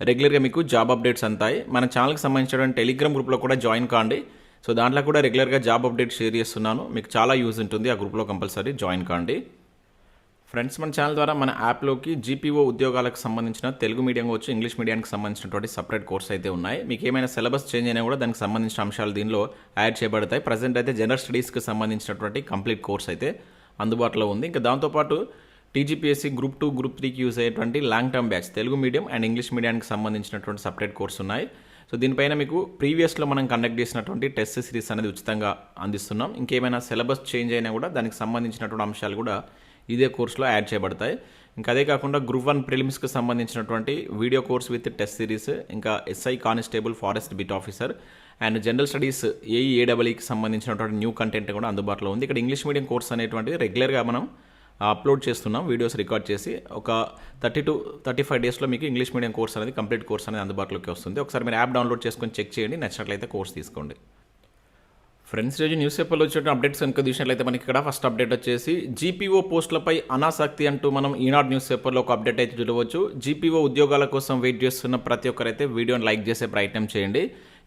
రెగ్యులర్గా మీకు job updates అంతాయి. మన ఛానల్కి సంబంధించిన టెలిగ్రామ్ గ్రూప్లో కూడా జాయిన్ కాండి. సో దాంట్లో కూడా రెగ్యులర్గా జాబ్ అప్డేట్ షేర్ చేస్తున్నాను. మీకు చాలా యూజ్ ఉంటుంది. ఆ గ్రూప్లో కంపల్సరీ జాయిన్ కాండి. ఫ్రెండ్స్ మన ఛానల్ ద్వారా మన యాప్లోకి జీపీఓ ఉద్యోగాలకు సంబంధించిన తెలుగు మీడియం వచ్చి ఇంగ్లీష్ మీడియానికి సంబంధించినటువంటి సపరేట్ కోర్స్ అయితే ఉన్నాయి. మీకు ఏమైనా సిలబస్ చేంజ్ అయినా కూడా దానికి సంబంధించిన అంశాలు దీనిలో యాడ్ చేయబడతాయి. ప్రజెంట్ అయితే జనరల్ స్టడీస్కి సంబంధించినటువంటి కంప్లీట్ కోర్స్ అయితే అందుబాటులో ఉంది. ఇంకా దాంతోపాటు టీజీపీఎస్సీ గ్రూప్ టూ గ్రూప్ త్రీకి యూజ్ అయ్యేటువంటి long term batch Telugu medium and English మీడియానికి సంబంధించినటువంటి సపరేట్ కోర్స్ ఉన్నాయి. సో దీనిపైన మీకు ప్రీవియస్లో మనం కండక్ట్ చేసినటువంటి టెస్ట్ సిరీస్ అనేది ఉచితంగా అందిస్తున్నాం. ఇంకేమైనా సిలబస్ చేంజ్ అయినా కూడా దానికి సంబంధించినటువంటి అంశాలు కూడా ఇదే కోర్సులో యాడ్ చేయబడతాయి. ఇంకా అదే కాకుండా గ్రూప్ వన్ ప్రిలిమ్స్కి సంబంధించినటువంటి video course with test series ఇంకా SI constable forest beat officer and general studies AE ఏడబ్ల్యూకి సంబంధించినటువంటి న్యూ కంటెంట్ కూడా అందుబాటులో ఉంది. ఇక్కడ ఇంగ్లీష్ మీడియం కోర్స్ అనేటువంటిది రెగ్యులర్గా మనం అప్లోడ్ చేస్తున్నాం వీడియోస్ రికార్డ్ చేసి ఒక థర్టీ టు థర్టీ ఫైవ్ డేస్లో మీకు ఇంగ్లీష్ మీడియం కోర్స్ అనేది కంప్లీట్ కోర్స్ అనేది అందుబాటులోకి వస్తుంది. ఒకసారి మీరు యాప్ డౌన్లోడ్ చేసుకొని చెక్ చేయండి నచ్చినట్లయితే కోర్స్ తీసుకోండి. ఫ్రెండ్స్ రోజు న్యూస్ పేపర్లో వచ్చిన అప్డేట్స్ కనుక చూసినట్లయితే మనకి ఇక్కడ ఫస్ట్ అప్డేట్ వచ్చేసి జీపీఓ పోస్టులపై అనాసక్తి అంటూ మనం ఈనాడు న్యూస్ పేపర్లో ఒక అప్డేట్ అయితే చూడవచ్చు. జీపీఓ ఉద్యోగాల కోసం వెయిట్ చేస్తున్న ప్రతి ఒక్కరైతే వీడియోని లైక్ చేసే ప్రయత్నం చేయండి.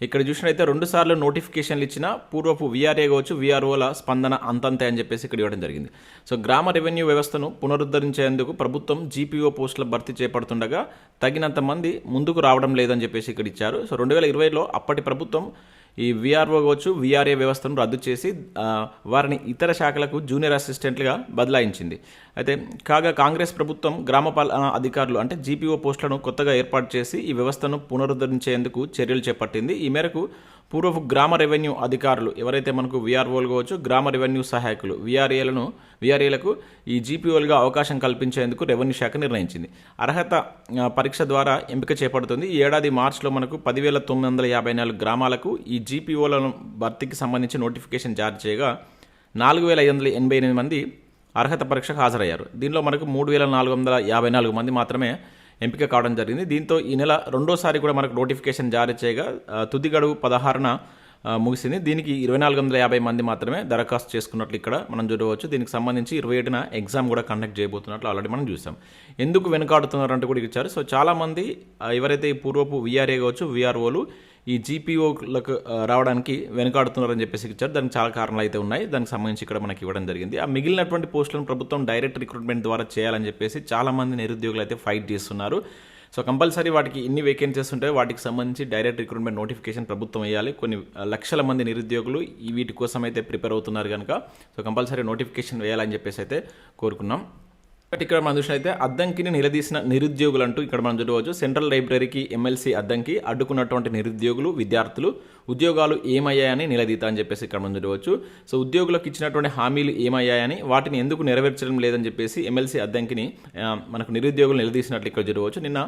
ఇక్కడ చూసినట్లయితే రెండు సార్లు నోటిఫికేషన్లు ఇచ్చిన పూర్వపు వీఆర్ఏ కావచ్చు వీఆర్ఓల స్పందన అంతంతే అని చెప్పేసి ఇక్కడ ఇవ్వడం జరిగింది. సో గ్రామ రెవెన్యూ వ్యవస్థను పునరుద్ధరించేందుకు ప్రభుత్వం జీపీఓ పోస్టుల భర్తీ చేపడుతుండగా తగినంత మంది ముందుకు రావడం లేదని చెప్పేసి ఇక్కడ ఇచ్చారు. సో రెండు వేల ఇరవైలో అప్పటి ప్రభుత్వం ఈ విఆర్ఓ కావచ్చు విఆర్ఏ వ్యవస్థను రద్దు చేసి వారిని ఇతర శాఖలకు జూనియర్ అసిస్టెంట్లుగా బదలాయించింది. అయితే కాగా కాంగ్రెస్ ప్రభుత్వం గ్రామ పాలన అధికారులు అంటే జీపీఓ పోస్టులను కొత్తగా ఏర్పాటు చేసి ఈ వ్యవస్థను పునరుద్ధరించేందుకు చర్యలు చేపట్టింది. ఈ మేరకు పూర్వపు గ్రామ రెవెన్యూ అధికారులు ఎవరైతే మనకు విఆర్ఓలు కావచ్చు గ్రామ రెవెన్యూ సహాయకులు విఆర్ఏలను విఆర్ఏలకు ఈ జీపీఓలుగా అవకాశం కల్పించేందుకు రెవెన్యూ శాఖ నిర్ణయించింది. అర్హత పరీక్ష ద్వారా ఎంపిక చేపడుతుంది. ఈ ఏడాది మార్చిలో మనకు పదివేల తొమ్మిది వందల యాభై నాలుగు గ్రామాలకు ఈ జీపీఓలను భర్తీకి సంబంధించి నోటిఫికేషన్ జారీ చేయగా నాలుగు వేల ఐదు వందల ఎనభై ఎనిమిది మంది అర్హత పరీక్షకు హాజరయ్యారు. దీనిలో మనకు మూడు వేల నాలుగు వందల యాభై నాలుగు మంది మాత్రమే ఎంపిక కావడం జరిగింది. దీంతో ఈ నెల రెండోసారి కూడా మనకు నోటిఫికేషన్ జారీ చేయగా తుది గడువు పదహారున ముగిసింది. దీనికి ఇరవై నాలుగు వందల యాభై మంది మాత్రమే దరఖాస్తు చేసుకున్నట్లు ఇక్కడ మనం చూడవచ్చు. దీనికి సంబంధించి ఇరవై ఏడున ఎగ్జామ్ కూడా కండక్ట్ చేయబోతున్నట్లు ఆల్రెడీ మనం చూసాం. ఎందుకు వెనుకాడుతున్నారంటూ కూడా ఇచ్చారు. సో చాలామంది ఎవరైతే ఈ పూర్వపు విఆర్ఏ కావచ్చు విఆర్ఓలు ఈ జీపీఓలకు రావడానికి వెనుకాడుతున్నారని చెప్పేసి ఇచ్చారు. దానికి చాలా కారణాలు అయితే ఉన్నాయి. దానికి సంబంధించి ఇక్కడ మనకి ఇవ్వడం జరిగింది. ఆ మిగిలినటువంటి పోస్టులను ప్రభుత్వం డైరెక్ట్ రిక్రూట్మెంట్ ద్వారా చేయాలని చెప్పేసి చాలామంది నిరుద్యోగులు అయితే ఫైట్ చేస్తున్నారు. సో కంపల్సరీ వాటికి ఇన్ని వేకెన్సీస్ ఉంటాయి వాటికి సంబంధించి డైరెక్ట్ రిక్రూట్మెంట్ నోటిఫికేషన్ ప్రభుత్వం వేయాలి. కొన్ని లక్షల మంది నిరుద్యోగులు ఈ వీటి కోసం అయితే ప్రిపేర్ అవుతున్నారు కనుక సో కంపల్సరీ నోటిఫికేషన్ వేయాలని చెప్పేసి అయితే కోరుకున్నాం. బట్ ఇక్కడ మనం చూసినైతే అద్దంకిని నిలదీసిన నిరుద్యోగులు అంటూ ఇక్కడ మనం చూడవచ్చు. సెంట్రల్ లైబ్రరీకి ఎమ్మెల్సీ అద్దంకి అడ్డుకున్నటువంటి నిరుద్యోగులు విద్యార్థులు ఉద్యోగాలు ఏమయ్యాయని నిలదీత అని చెప్పేసి ఇక్కడ మనం చూడవచ్చు. సో ఉద్యోగులకు ఇచ్చినటువంటి హామీలు ఏమయ్యాయని వాటిని ఎందుకు నెరవేర్చడం లేదని చెప్పేసి ఎమ్మెల్సీ అద్దంకిని మనకు నిరుద్యోగులు నిలదీసినట్లు ఇక్కడ చూడవచ్చు. నిన్న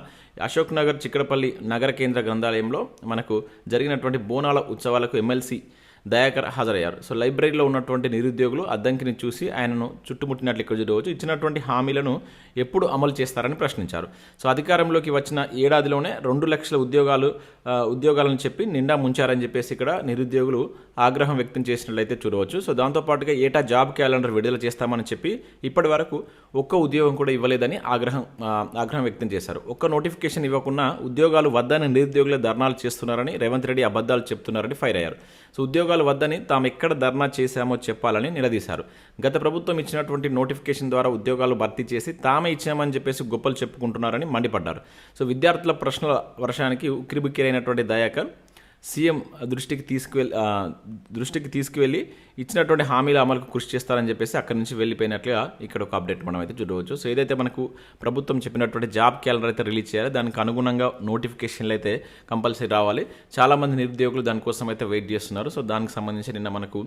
అశోక్ నగర్ చిక్కడపల్లి నగర కేంద్ర గ్రంథాలయంలో మనకు జరిగినటువంటి బోనాల ఉత్సవాలకు ఎమ్మెల్సీ దయాకర్ హాజరయ్యారు. సో లైబ్రరీలో ఉన్నటువంటి నిరుద్యోగులు అద్దంకిని చూసి ఆయనను చుట్టుముట్టినట్లు ఇక్కడ చూడవచ్చు. ఇచ్చినటువంటి హామీలను ఎప్పుడు అమలు చేస్తారని ప్రశ్నించారు. సో అధికారంలోకి వచ్చిన ఏడాదిలోనే రెండు లక్షల ఉద్యోగాలు ఉద్యోగాలను చెప్పి నిండా ముంచారని చెప్పేసి ఇక్కడ నిరుద్యోగులు ఆగ్రహం వ్యక్తం చేసినట్లయితే చూడవచ్చు. సో దాంతోపాటుగా ఏటా జాబ్ క్యాలెండర్ విడుదల చేస్తామని చెప్పి ఇప్పటి వరకు ఒక్క ఉద్యోగం కూడా ఇవ్వలేదని ఆగ్రహం ఆగ్రహం వ్యక్తం చేశారు. ఒక్క నోటిఫికేషన్ ఇవ్వకుండా ఉద్యోగాలు వద్దని నిరుద్యోగులే ధర్నాలు చేస్తున్నారని రేవంత్ రెడ్డి అబద్ధాలు చెప్తున్నారని ఫైర్ అయ్యారు. సో ఉద్యోగాలు వద్దని తాము ఎక్కడ ధర్నా చేశామో చెప్పాలని నిలదీశారు. గత ప్రభుత్వం ఇచ్చినటువంటి నోటిఫికేషన్ ద్వారా ఉద్యోగాలు భర్తీ చేసి తామే ఇచ్చామని చెప్పేసి గొప్పలు చెప్పుకుంటున్నారని మండిపడ్డారు. సో విద్యార్థుల ప్రశ్నల వర్షానికి ఉక్కిరిబిక్కిరైనటువంటి దయాకర్ సీఎం దృష్టికి తీసుకువెళ్ళి దృష్టికి తీసుకువెళ్ళి ఇచ్చినటువంటి హామీల అమలుకు కృషి చేస్తారని చెప్పేసి అక్కడి నుంచి వెళ్ళిపోయినట్లుగా ఇక్కడ ఒక అప్డేట్ మనం అయితే చూడవచ్చు. సో ఏదైతే మనకు ప్రభుత్వం చెప్పినటువంటి జాబ్ క్యాలెండర్ అయితే రిలీజ్ చేయాలి దానికి అనుగుణంగా నోటిఫికేషన్లు అయితే కంపల్సరీ రావాలి. చాలామంది నిరుద్యోగులు దానికోసం అయితే వెయిట్ చేస్తున్నారు. సో దానికి సంబంధించి నిన్న మనకు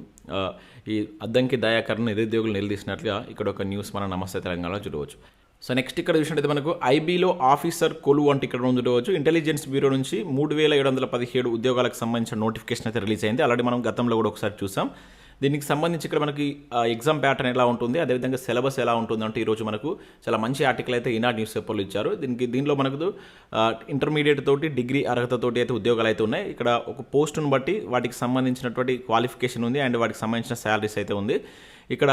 ఈ అద్దంకి దయాకరణ నిరుద్యోగులు నిలదీసినట్లుగా ఇక్కడ ఒక న్యూస్ మన నమస్తే తెలంగాణలో చూడవచ్చు. సో నెక్స్ట్ ఇక్కడ చూసినట్టయితే మనకు ఐబీలో ఆఫీసర్ కొలువు అంటే ఇక్కడ ఉండవచ్చు ఇంటెలిజెన్స్ బ్యూరో నుంచి మూడు వేల ఏడు వందల పదిహేడు ఉద్యోగాలకు సంబంధించిన నోటిఫికేషన్ అయితే రిలీజ్ అయింది. ఆల్రెడీ మనం గతంలో కూడా ఒకసారి చూసాం. దీనికి సంబంధించి ఇక్కడ మనకి ఎగ్జామ్ ప్యాటర్న్ ఎలా ఉంటుంది అదేవిధంగా సిలబస్ ఎలా ఉంటుంది అంటే ఈరోజు మనకు చాలా మంచి ఆర్టికల్ అయితే ఈనాడు న్యూస్ పేపర్లు ఇచ్చారు. దీనికి దీనిలో మనకు ఇంటర్మీడియట్ తోటి డిగ్రీ అర్హతతోటి అయితే ఉద్యోగాలు అయితే ఉన్నాయి. ఇక్కడ ఒక పోస్టును బట్టి వాటికి సంబంధించినటువంటి క్వాలిఫికేషన్ ఉంది అండ్ వాటికి సంబంధించిన శాలరీస్ అయితే ఉంది. ఇక్కడ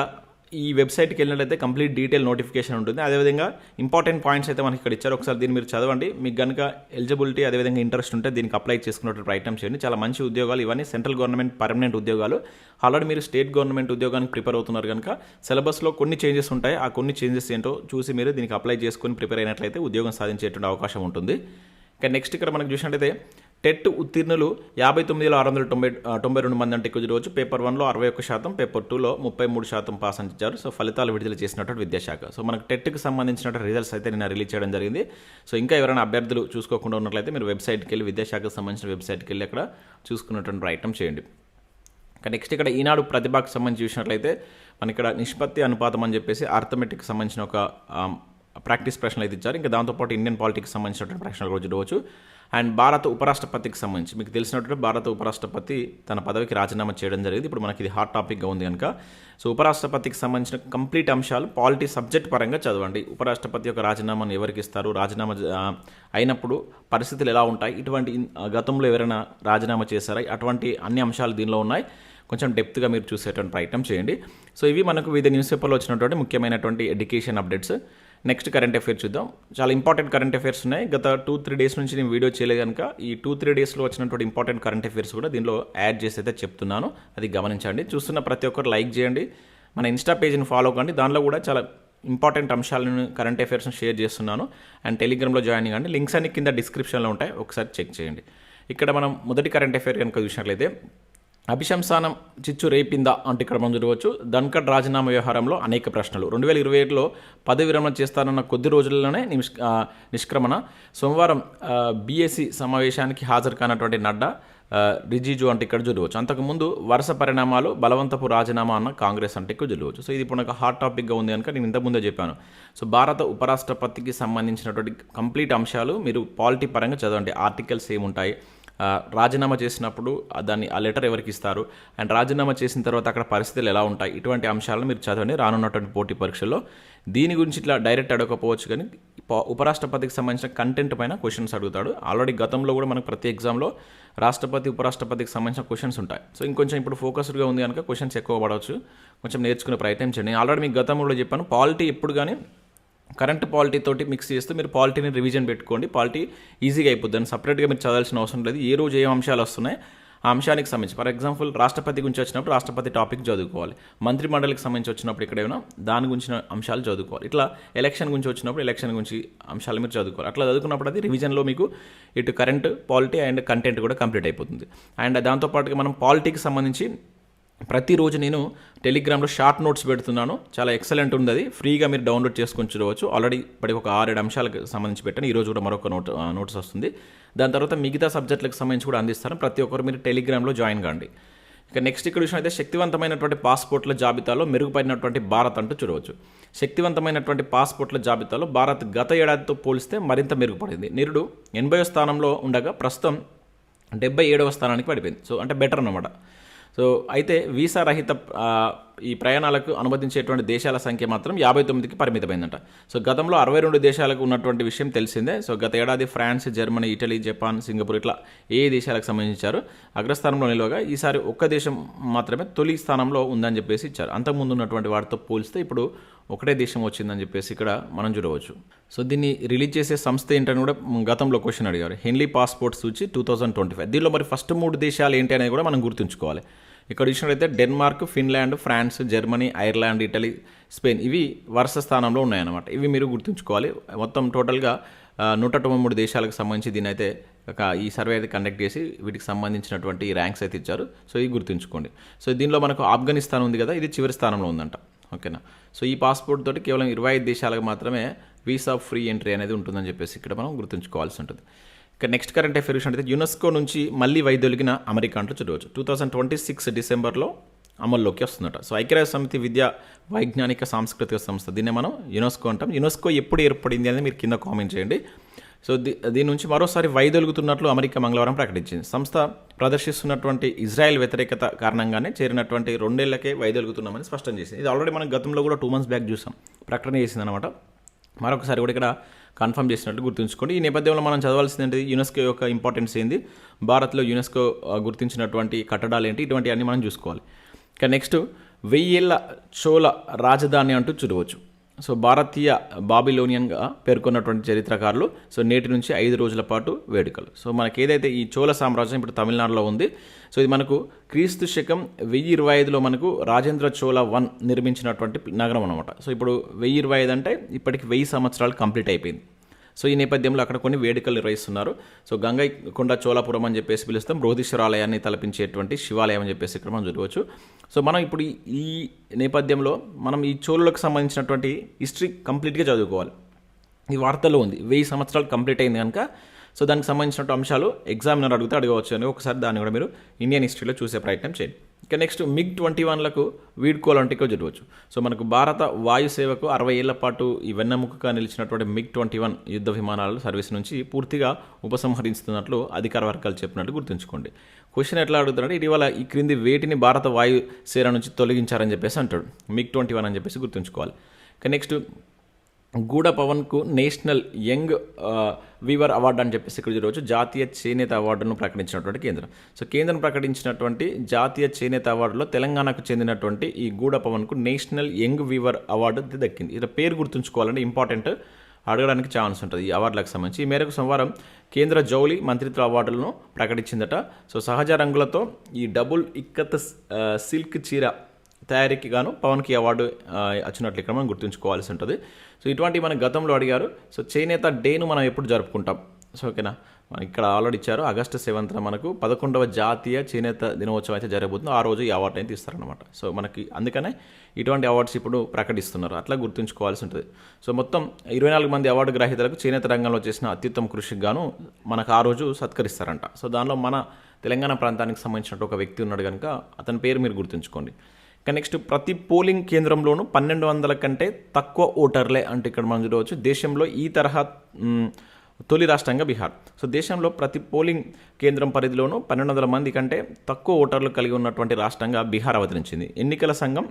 ఈ వెబ్సైట్కి వెళ్ళినట్లయితే కంప్లీట్ డీటెయిల్ నోటిఫికేషన్ ఉంటుంది. అదేవిధంగా ఇంపార్టెంట్ పాయింట్స్ అయితే మనకి ఇక్కడ ఇచ్చారు. ఒకసారి దీన్ని మీరు చదవండి. మీకు కనుక ఎలిజిబిలిటీ అదేవిధంగా ఇంట్రెస్ట్ ఉంటే దీనికి అప్లై చేసుకున్నట్టు ప్రయత్నం చేయండి. చాలా మంచి ఉద్యోగాలు ఇవన్నీ సెంట్రల్ గవర్నమెంట్ పర్మనెంట్ ఉద్యోగాలు. ఆల్రెడీ మీరు స్టేట్ గవర్నమెంట్ ఉద్యోగానికి ప్రిపేర్ అవుతున్నారు కనుక సిలబస్లో కొన్ని చేంజెస్ ఉంటాయి. ఆ కొన్ని చేంజెస్ ఏంటో చూసి మీరు దీనికి అప్లై చేసుకొని ప్రిపేర్ అయినట్లయితే ఉద్యోగం సాధించేటువంటి అవకాశం ఉంటుంది. ఇంకా నెక్స్ట్ ఇక్కడ మనకు చూసినట్టయితే టెట్ ఉత్తీర్ణులు యాభై తొమ్మిది ఆరు వందల తొంభై తొంభై రెండు మంది అంటే ఎక్కువ రోజు పేపర్ వన్లో అరవై ఒక్క శాతం పేపర్ టూలో ముప్పై మూడు శాతం పాస్ అందించారు సో ఫలితాలు విడుదల చేసినటువంటి విద్యాశాఖ. సో మనకు టెట్కి సంబంధించిన రిజల్ట్స్ అయితే నిన్న రిలీజ్ చేయడం జరిగింది. సో ఇంకా ఎవరైనా అభ్యర్థులు చూసుకోకుండా ఉన్నట్లయితే మీరు వెబ్సైట్కి వెళ్ళి విద్యాశాఖకు సంబంధించిన వెబ్సైట్కి వెళ్ళి అక్కడ చూసుకున్నటువంటి ప్రయత్నం చేయండి. నెక్స్ట్ ఇక్కడ ఈనాడు ప్రతిభకు సంబంధించి చూసినట్లయితే మన ఇక్కడ నిష్పత్తి అనుపాతం అని చెప్పేసి ఆర్థమెటిక్ సంబంధించిన ఒక ప్రాక్టీస్ ప్రశ్నలు అయితే ఇచ్చారు. ఇంకా దాంతోపాటు ఇండియన్ పాలిటిక్స్ సంబంధించినటువంటి ప్రశ్నలు కూడా చూడవచ్చు అండ్ భారత ఉపరాష్ట్రపతికి సంబంధించి మీకు తెలిసినట్టు భారత ఉపరాష్ట్రపతి తన పదవికి రాజీనామా చేయడం జరిగింది. ఇప్పుడు మనకి ఇది హాట్ టాపిక్గా ఉంది కనుక. సో ఉపరాష్ట్రపతికి సంబంధించిన కంప్లీట్ అంశాలు పాలిటీ సబ్జెక్ట్ పరంగా చదవండి. ఉపరాష్ట్రపతి యొక్క రాజీనామాను ఎవరికి ఇస్తారు? రాజీనామా అయినప్పుడు పరిస్థితులు ఎలా ఉంటాయి? ఇటువంటి గతంలో ఎవరైనా రాజీనామా చేశారా? అటువంటి అన్ని అంశాలు దీనిలో ఉన్నాయి. కొంచెం డెప్త్గా మీరు చూసేటువంటి ప్రయత్నం చేయండి. సో ఇవి మనకు వివిధ న్యూస్ పేపర్లో వచ్చినటువంటి ముఖ్యమైనటువంటి education updates. Next current affairs చూద్దాం. చాలా ఇంపార్టెంట్ కరెంట్ అఫైర్స్ ఉన్నాయి. గత టూ త్రీ డేస్ నుంచి నేను వీడియో చేయలేదు కనుక ఈ టూ త్రీ డేస్లో వచ్చినటువంటి ఇంపార్టెంట్ కరెంట్ అఫైర్స్ కూడా దీనిలో యాడ్ చేసి అయితే చెప్తున్నాను. అది గమనించండి. చూస్తున్న ప్రతి ఒక్కరు లైక్ చేయండి. మన ఇన్స్టా పేజ్ని ఫాలో కండి దానిలో కూడా చాలా ఇంపార్టెంట్ అంశాలను కరెంట్ అఫైర్స్ని షేర్ చేస్తున్నాను. అండ్ టెలిగ్రామ్లో జాయిన్ కండి లింక్స్ అన్ని కింద డిస్క్రిప్షన్లో ఉంటాయి. ఒకసారి చెక్ చేయండి. ఇక్కడ మనం మొదటి కరెంట్ అఫైర్ కనుక చూసినట్లయితే అభిశంసానం చిచ్చు రేపిందా అంటే ఇక్కడ మనం చూడవచ్చు. ధన్కడ్ రాజీనామా వ్యవహారంలో అనేక ప్రశ్నలు. రెండు వేల ఇరవై ఏడులో పదవి విరమణ చేస్తానన్న కొద్ది రోజుల్లోనే నిష్ నిష్క్రమణ. సోమవారం బీఎస్సీ సమావేశానికి హాజరు కానటువంటి నడ్డా రిజిజు అంటే ఇక్కడ చూడవచ్చు. అంతకుముందు వరుస పరిణామాలు బలవంతపు రాజీనామా అన్న కాంగ్రెస్ అంటే ఇక్కడ చూడవచ్చు. సో ఇది ఇప్పుడు నాకు హాట్ టాపిక్గా ఉంది కనుక నేను ఇంతకుముందే చెప్పాను. సో భారత ఉపరాష్ట్రపతికి సంబంధించినటువంటి కంప్లీట్ అంశాలు మీరు పాలిటీ పరంగా చదవండి. ఆర్టికల్స్ ఏముంటాయి? రాజీనామా చేసినప్పుడు దాన్ని ఆ లెటర్ ఎవరికి ఇస్తారు? అండ్ రాజీనామా చేసిన తర్వాత అక్కడ పరిస్థితులు ఎలా ఉంటాయి? ఇటువంటి అంశాలను మీరు చదవండి. రానున్నటువంటి పోటీ పరీక్షల్లో దీని గురించి ఇట్లా డైరెక్ట్ అడగకపోవచ్చు కానీ ఉపరాష్ట్రపతికి సంబంధించిన కంటెంట్ పైన క్వశ్చన్స్ అడుగుతాడు. ఆల్రెడీ గతంలో కూడా మనకు ప్రతి ఎగ్జామ్లో రాష్ట్రపతి ఉపరాష్ట్రపతికి సంబంధించిన క్వశ్చన్స్ ఉంటాయి. సో ఇంకొంచెం ఇప్పుడు ఫోకస్డ్గా ఉంది కనుక క్వశ్చన్స్ ఎక్కువ పడవచ్చు. కొంచెం నేర్చుకునే ప్రయత్నం చేయండి. ఆల్రెడీ మీకు గతంలో చెప్పాను పాలిటీ ఎప్పుడు కానీ కరెంట్ పాలిటీ తోటి మిక్స్ చేస్తే మీరు పాలిటీని రివిజన్ పెట్టుకోండి. పాలిటీ ఈజీగా అయిపోద్ది. అని సపరేట్గా మీరు చదవాల్సిన అవసరం లేదు. ఏ రోజు ఏ అంశాలు వస్తున్నాయి ఆ అంశానికి సంబంధించి ఫర్ ఎగ్జాంపుల్ రాష్ట్రపతి గురించి వచ్చినప్పుడు రాష్ట్రపతి టాపిక్ చదువుకోవాలి. మంత్రి మండలికి సంబంధించి వచ్చినప్పుడు ఇక్కడ ఏమైనా దాని గురించిన అంశాలు చదువుకోవాలి. ఇట్లా ఎలక్షన్ గురించి వచ్చినప్పుడు ఎలక్షన్ గురించి అంశాలు మీరు చదువుకోవాలి. అట్లా చదువుకున్నప్పుడు అది రివిజన్లో మీకు ఇటు కరెంట్ పాలిటీ అండ్ కంటెంట్ కూడా కంప్లీట్ అయిపోతుంది. అండ్ దాంతోపాటుగా మనం పాలిటీకి సంబంధించి ప్రతిరోజు నేను టెలిగ్రామ్లో షార్ట్ నోట్స్ పెడుతున్నాను. చాలా ఎక్సలెంట్ ఉంది అది ఫ్రీగా మీరు డౌన్లోడ్ చేసుకొని చూడవచ్చు ఆల్రెడీ ఇప్పటికి ఒక ఆరేడు అంశాలకు సంబంధించి పెట్టాను. ఈరోజు కూడా మరొక నోట్ నోట్స్ వస్తుంది. దాని తర్వాత మిగతా సబ్జెక్టులకు సంబంధించి కూడా అందిస్తాను. ప్రతి ఒక్కరు మీరు టెలిగ్రామ్లో జాయిన్ కాండి. ఇక నెక్స్ట్ ఇక్కడ విషయం అయితే శక్తివంతమైనటువంటి పాస్పోర్ట్ల జాబితాలో మెరుగుపడినటువంటి భారత్ అంటూ చూడవచ్చు. శక్తివంతమైనటువంటి పాస్పోర్ట్ల జాబితాలో భారత్ గత ఏడాదితో పోలిస్తే మరింత మెరుగుపడింది. నిరుడు ఎనభై స్థానంలో ఉండగా ప్రస్తుతం డెబ్బై ఏడవ స్థానానికి పడిపోయింది. సో అంటే బెటర్ అన్నమాట. సో అయితే వీసా రహిత ఈ ప్రయాణాలకు అనుమతించేటువంటి దేశాల సంఖ్య మాత్రం యాభై తొమ్మిదికి పరిమితమైందంట. సో గతంలో అరవై రెండు దేశాలకు ఉన్నటువంటి విషయం తెలిసిందే. సో గత ఏడాది France Germany Italy Japan Singapore ఇట్లా ఏ దేశాలకు సంబంధించారు అగ్రస్థానంలో నిలవగా ఈసారి ఒక్క దేశం మాత్రమే తొలి స్థానంలో ఉందని చెప్పేసి ఇచ్చారు. అంతకుముందు ఉన్నటువంటి వాటితో పోలిస్తే ఇప్పుడు ఒకటే దేశం వచ్చిందని చెప్పేసి ఇక్కడ మనం చూడవచ్చు. సో దీన్ని రిలీజ్ చేసే సంస్థ ఏంటని కూడా గతంలో క్వశ్చన్ అడిగారు. హెన్లీ పాస్పోర్ట్ సూచి టూ థౌజండ్ ట్వంటీ ఫైవ్. దీనిలో మరి ఫస్ట్ మూడు దేశాలు ఏంటి అనేది కూడా మనం గుర్తుంచుకోవాలి. ఇక్కడ చూసినట్లయితే Denmark Finland France Germany Ireland Italy Spain ఇవి వరుస స్థానంలో ఉన్నాయన్నమాట. ఇవి మీరు గుర్తుంచుకోవాలి. మొత్తం టోటల్గా నూట తొంభై మూడు దేశాలకు సంబంధించి దీని అయితే ఒక ఈ సర్వే అయితే కండక్ట్ చేసి వీటికి సంబంధించినటువంటి ర్యాంక్స్ అయితే ఇచ్చారు. సో ఇది గుర్తుంచుకోండి. సో దీనిలో మనకు ఆఫ్ఘనిస్తాన్ ఉంది కదా ఇది చివరి స్థానంలో ఉందంట. ఓకేనా? సో ఈ పాస్పోర్ట్ తోటి కేవలం ఇరవై ఐదు దేశాలకు మాత్రమే వీసా ఫ్రీ ఎంట్రీ అనేది ఉంటుందని చెప్పేసి ఇక్కడ మనం గుర్తుంచుకోవాల్సి ఉంటుంది. ఇక నెక్స్ట్ కరెంట్ అఫేర్ విషయం అయితే యునెస్కో నుంచి మళ్ళీ వైదొలిగిన అమెరికా అంటూ చూడవచ్చు. టూ థౌసండ్ ట్వంటీ సిక్స్ డిసెంబర్లో అమల్లోకి వస్తుందట. సో ఐక్యరాజ్య సమితి విద్యా వైజ్ఞానిక సాంస్కృతిక సంస్థ. దీన్ని మనం యునెస్కో అంటాం. యునెస్కో ఎప్పుడు ఏర్పడింది అనేది మీరు కింద కామెంట్ చేయండి. సో దీ దీని నుంచి మరోసారి వైదొలుగుతున్నట్లు అమెరికా మంగళవారం ప్రకటించింది. సంస్థ ప్రదర్శిస్తున్నటువంటి ఇజ్రాయెల్ వ్యతిరేకత కారణంగానే చేరినటువంటి రెండేళ్ళకే వైదొలుగుతున్నామని స్పష్టం చేసింది. ఇది ఆల్రెడీ మనం గతంలో కూడా టూ మంత్స్ బ్యాక్ చూసాం. ప్రకటన చేసింది అనమాట మరొకసారి కూడా ఇక్కడ కన్ఫర్మ్ చేసినట్టు గుర్తుంచుకోండి. ఈ నేపథ్యంలో మనం చదవాల్సింది ఏంటి యునెస్కో యొక్క ఇంపార్టెన్స్ ఏంది? భారత్లో యునెస్కో గుర్తించినటువంటి కట్టడాలు ఏంటి? ఇటువంటివన్నీ మనం చూసుకోవాలి. ఇక నెక్స్ట్ వెయ్యేళ్ళ చోళ రాజధాని అంటూ చూడవచ్చు. సో భారతీయ బాబిలోనియన్గా పేర్కొన్నటువంటి చరిత్రకారులు సో నేటి నుంచి ఐదు రోజుల పాటు వేడుకలు. సో మనకి ఏదైతే ఈ చోళ సామ్రాజ్యం ఇప్పుడు తమిళనాడులో ఉంది సో ఇది మనకు క్రీస్తు శకం వెయ్యి ఇరవై ఐదులో మనకు రాజేంద్ర చోళ వన్ నిర్మించినటువంటి నగరం అనమాట సో ఇప్పుడు వెయ్యి ఇరవై ఐదు అంటే ఇప్పటికి వెయ్యి సంవత్సరాలు కంప్లీట్ అయిపోయింది. సో ఈ నేపథ్యంలో అక్కడ కొన్ని వేడుకలు నిర్వహిస్తున్నారు. సో గంగైకొండ చోళపురం అని చెప్పేసి పిలుస్తాం. బృహదీశ్వర ఆలయాన్ని తలపించేటువంటి శివాలయం అని చెప్పేసి ఇక్కడ మనం చూడవచ్చు. సో మనం ఇప్పుడు ఈ- ఈ నేపథ్యంలో మనం ఈ చోళులకు సంబంధించినటువంటి హిస్టరీ కంప్లీట్గా చదువుకోవాలి. ఈ వార్తల్లో ఉంది. వెయ్యి సంవత్సరాలు కంప్లీట్ అయింది కనుక సో దానికి సంబంధించిన అంశాలు ఎగ్జామినర్ అడిగితే అడగవచ్చు అని. ఒకసారి దాన్ని కూడా మీరు ఇండియన్ హిస్టరీలో చూసే ప్రయత్నం చేయండి. ఇక నెక్స్ట్ మిగ్ ట్వంటీ వన్లకు వీడ్కోవాలంటే ఇక్కడ చూడవచ్చు సో మనకు భారత వాయుసేవకు అరవై ఏళ్ళ పాటు ఈ వెన్నెముకగా నిలిచినటువంటి మిగ్ ట్వంటీ వన్ యుద్ధ విమానాల సర్వీస్ నుంచి పూర్తిగా ఉపసంహరిస్తున్నట్లు అధికార వర్గాలు చెప్పినట్టు గుర్తుంచుకోండి. క్వశ్చన్ ఎట్లా అడుగుతున్నాడు ఇటీవల ఈ క్రింది వేటిని భారత వాయుసేన నుంచి తొలగించారని చెప్పేసి అంటాడు. మిగ్ ట్వంటీ వన్ అని చెప్పేసి గుర్తుంచుకోవాలి. ఇక నెక్స్ట్ గూడ పవన్కు నేషనల్ యంగ్ వీవర్ అవార్డు అని చెప్పేసి ఇక్కడ చూడవచ్చు. జాతీయ చేనేత అవార్డును ప్రకటించినటువంటి కేంద్రం. సో కేంద్రం ప్రకటించినటువంటి జాతీయ చేనేత అవార్డులో తెలంగాణకు చెందినటువంటి ఈ గూడ పవన్కు నేషనల్ యంగ్ వీవర్ అవార్డు దక్కింది. ఇలా పేరు గుర్తుంచుకోవాలంటే ఇంపార్టెంట్ అడగడానికి ఛాన్స్ ఉంటుంది ఈ అవార్డులకు సంబంధించి. ఈ మేరకు సోమవారం కేంద్ర జౌలి మంత్రిత్వ అవార్డులను ప్రకటించిందట. సో సహజ రంగులతో ఈ డబుల్ ఇక్కత్ సిల్క్ చీర తయారీకి గాను పవన్కి అవార్డు వచ్చినట్లు ఇక్కడ మనం గుర్తుంచుకోవాల్సి ఉంటుంది. సో ఇటువంటి మన గతంలో అడిగారు. సో చేనేత డేను మనం ఎప్పుడు జరుపుకుంటాం? సో ఓకేనా? మనకి ఇక్కడ ఆల్రెడీ ఇచ్చారు. ఆగస్టు సెవెంత్న మనకు పదకొండవ జాతీయ చేనేత దినోత్సవం అయితే జరగబోతుంది. ఆ రోజు ఈ అవార్డు అయితే ఇస్తారనమాట సో మనకి అందుకనే ఇటువంటి అవార్డ్స్ ఇప్పుడు ప్రకటిస్తున్నారు. అట్లా గుర్తుంచుకోవాల్సి ఉంటుంది. సో మొత్తం ఇరవై నాలుగు మంది అవార్డు గ్రహీతలకు చేనేత రంగంలో చేసిన అత్యుత్తమ కృషికి గాను మనకు ఆ రోజు సత్కరిస్తారంట. సో దానిలో మన తెలంగాణ ప్రాంతానికి సంబంధించిన ఒక వ్యక్తి ఉన్నాడు కనుక అతని పేరు మీరు గుర్తుంచుకోండి. నెక్స్ట్ ప్రతి పోలింగ్ కేంద్రంలోనూ పన్నెండు వందల కంటే తక్కువ ఓటర్లే అంటే ఇక్కడ మనం చూడవచ్చు. దేశంలో ఈ తరహా తొలి రాష్ట్రంగా బీహార్. సో దేశంలో ప్రతి పోలింగ్ కేంద్రం పరిధిలోనూ పన్నెండు వందల మంది కంటే తక్కువ ఓటర్లు కలిగి ఉన్నటువంటి రాష్ట్రంగా బీహార్ అవతరించింది. ఎన్నికల సంఘం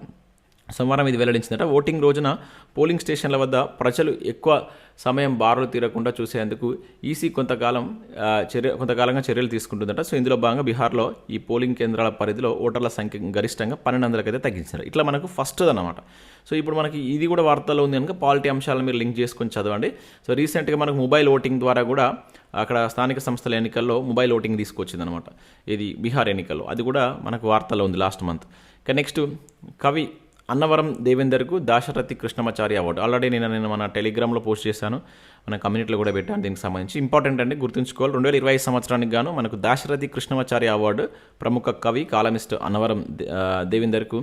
సోమవారం ఇది వెల్లడించిందట. ఓటింగ్ రోజున పోలింగ్ స్టేషన్ల వద్ద ప్రజలు ఎక్కువ సమయం బారులు తీరకుండా చూసేందుకు ఈసీ కొంతకాలం చర్య కొంతకాలంగా చర్యలు తీసుకుంటుందట. సో ఇందులో భాగంగా బీహార్లో ఈ పోలింగ్ కేంద్రాల పరిధిలో ఓటర్ల సంఖ్య గరిష్టంగా పన్నెండు వందలకైతే తగ్గించారు ఇట్లా మనకు ఫస్ట్ అనమాట సో ఇప్పుడు మనకి ఇది కూడా వార్తల్లో ఉంది కనుక పాలిటీ అంశాలను మీరు లింక్ చేసుకొని చదవండి. సో రీసెంట్గా మనకు మొబైల్ ఓటింగ్ ద్వారా కూడా అక్కడ స్థానిక సంస్థల ఎన్నికల్లో మొబైల్ ఓటింగ్ తీసుకొచ్చింది అనమాట ఇది బీహార్ ఎన్నికల్లో. అది కూడా మనకు వార్తల్లో ఉంది లాస్ట్ మంత్. ఇక నెక్స్ట్ కవి అన్నవరం దేవేందర్కు దాశరథి కృష్ణమాచారి అవార్డు. ఆల్రెడీ నేను నేను మన టెలిగ్రామ్లో పోస్ట్ చేశాను. మన కమ్యూనిటీలో కూడా పెట్టాను దీనికి సంబంధించి. ఇంపార్టెంట్ అండి గుర్తుంచుకోవాలి. రెండు వేల ఇరవై ఐదు సంవత్సరానికి గాను మనకు దాశరథి కృష్ణమాచారి అవార్డు ప్రముఖ కవి కాలమిస్ట్ అన్నవరం దేవేందర్కు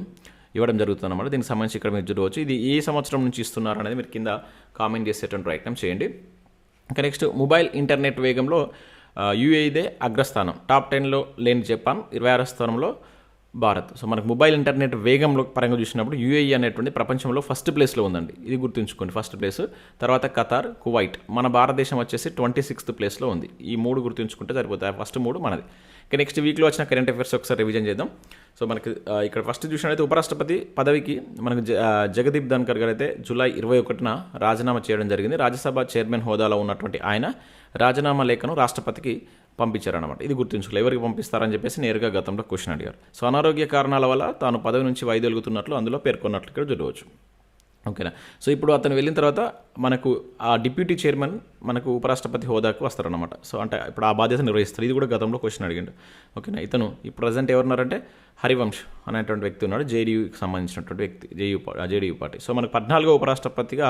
ఇవ్వడం జరుగుతుంది అన్నమాట. దీనికి సంబంధించి ఇక్కడ మీరు చూడవచ్చు. ఇది ఏ సంవత్సరం నుంచి ఇస్తున్నారు అనేది మీరు కింద కామెంట్ చేసేటువంటి ప్రయత్నం చేయండి. ఇంకా నెక్స్ట్ మొబైల్ ఇంటర్నెట్ వేగంలో యూఏదే అగ్రస్థానం. టాప్ టెన్లో లేని జపాన్ ఇరవై ఆరో స్థానంలో భారత్. సో మనకు మొబైల్ ఇంటర్నెట్ వేగంలో పరంగా చూసినప్పుడు యూఏఈ అనేటువంటి ప్రపంచంలో ఫస్ట్ ప్లేస్లో ఉందండి. ఇది గుర్తుంచుకోండి ఫస్ట్ ప్లేస్. తర్వాత ఖతార్ కువైట్. మన భారతదేశం వచ్చేసి ట్వంటీ సిక్స్త్ ప్లేస్లో ఉంది. ఈ మూడు గుర్తుంచుకుంటే సరిపోతాయి. ఫస్ట్ మూడు మనది. ఇక నెక్స్ట్ వీక్లో వచ్చిన కరెంట్ అఫైర్స్ ఒకసారి రివిజన్ చేద్దాం. సో మనకి ఇక్కడ ఫస్ట్ చూసినట్లయితే ఉపరాష్ట్రపతి పదవికి మనకు జ- జగదీప్ ధన్కర్ గారు అయితే జూలై ఇరవై ఒకటిన రాజీనామా చేయడం జరిగింది. రాజ్యసభ చైర్మన్ హోదాలో ఉన్నటువంటి ఆయన రాజీనామా లేఖను రాష్ట్రపతికి పంపించారనమాట ఇది గుర్తుంచుకోలేదు ఎవరికి పంపిస్తారని చెప్పేసి నేరుగా గతంలో క్వశ్చన్ అడిగారు. సో అనారోగ్య కారణాల వల్ల తాను పదవి నుంచి వైదొలుగుతున్నట్లు అందులో పేర్కొన్నట్లు ఇక్కడ చూడవచ్చు. ఓకేనా? సో ఇప్పుడు అతను వెళ్ళిన తర్వాత మనకు ఆ డిప్యూటీ చైర్మన్ మనకు ఉపరాష్ట్రపతి హోదాకు వస్తారనమాట సో అంటే ఇప్పుడు ఆ బాధ్యత నిర్వహిస్తారు. ఇది కూడా గతంలో క్వశ్చన్ అడిగిండు. ఓకేనా? ఇతను ఈ ప్రజెంట్ ఎవరున్నారంటే హరివంశ్ అనేటువంటి వ్యక్తి ఉన్నాడు. జేడీయూకి సంబంధించినటువంటి వ్యక్తి జేయూ జేడీయూ పార్టీ. సో మనకు పద్నాలుగో ఉపరాష్ట్రపతిగా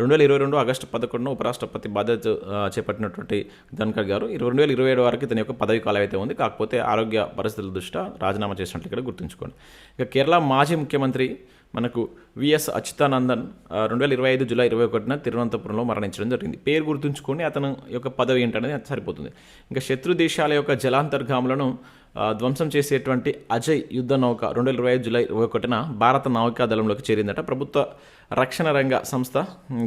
రెండు వేల ఇరవై రెండు ఆగస్టు పదకొండున ఉపరాష్ట్రపతి బాధ్యత చేపట్టినటువంటి ధన్కర్ గారు. ఈ రెండు వేల ఇరవై ఏడు వరకు ఇతని యొక్క పదవి కాలం అయితే ఉంది కాకపోతే ఆరోగ్య పరిస్థితుల దృష్ట్యా రాజీనామా చేసినట్లు ఇక్కడ గుర్తుంచుకోండి. ఇక కేరళ మాజీ ముఖ్యమంత్రి మనకు విఎస్ అచ్యుతానందన్ రెండు వేల ఇరవై ఐదు జూలై ఇరవై ఒకటిన తిరువనంతపురంలో మరణించడం జరిగింది. పేరు గుర్తుంచుకొని అతను యొక్క పదవి ఏంటనేది సరిపోతుంది. ఇంకా శత్రు దేశాల యొక్క జలాంతర్గాములను ధ్వంసం చేసేటువంటి అజయ్ యుద్ధ నౌక రెండు వేల ఇరవై ఐదు జూలై ఇరవై ఒకటిన భారత నౌకా దళంలోకి చేరిందట. ప్రభుత్వ రక్షణ రంగ సంస్థ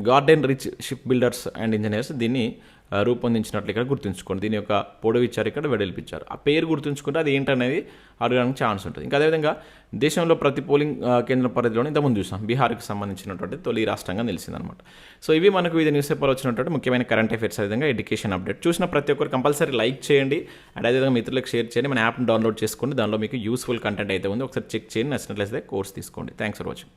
Garden Reach Ship Builders and Engineers దీన్ని రూపొందించినట్లు ఇక్కడ గుర్తుంచుకోండి. దీని యొక్క పొడవిచ్చారు ఇక్కడ వెడల్పించారు. ఆ పేరు గుర్తుంచుకుంటే అది ఏంటనేది అడగడానికి ఛాన్స్ ఉంటుంది. ఇంకా అదేవిధంగా దేశంలో ప్రతి పోలింగ్ కేంద్ర కేంద్రం పరిధిలోనే ఇంతకుముందు చూసాం. బీహార్కి సంబంధించినటువంటి తొలి రాష్ట్రంగా నిలిచిందనమాట. సో ఇవి మనకు ఇది న్యూస్ పేపర్ వచ్చినటువంటి ముఖ్యమైన కరెంట్ అఫైర్స్ అదేవిధంగా ఎడ్యుకేషన్ అప్డేట్. చూసిన ప్రతి ఒక్కరు కంపల్సరీ లైక్ చేయండి. అండ్ అదేవిధంగా మిత్రులకు షేర్ చేయండి. మన యాప్ని డౌన్లోడ్ చేసుకోండి. దానిలో మీకు యూస్ఫుల్ కంటెంట్ అయితే ఉంది. ఒకసారి చెక్ చేయండి. నచ్చినట్లయితే కోర్స్ తీసుకోండి. Thanks for watching.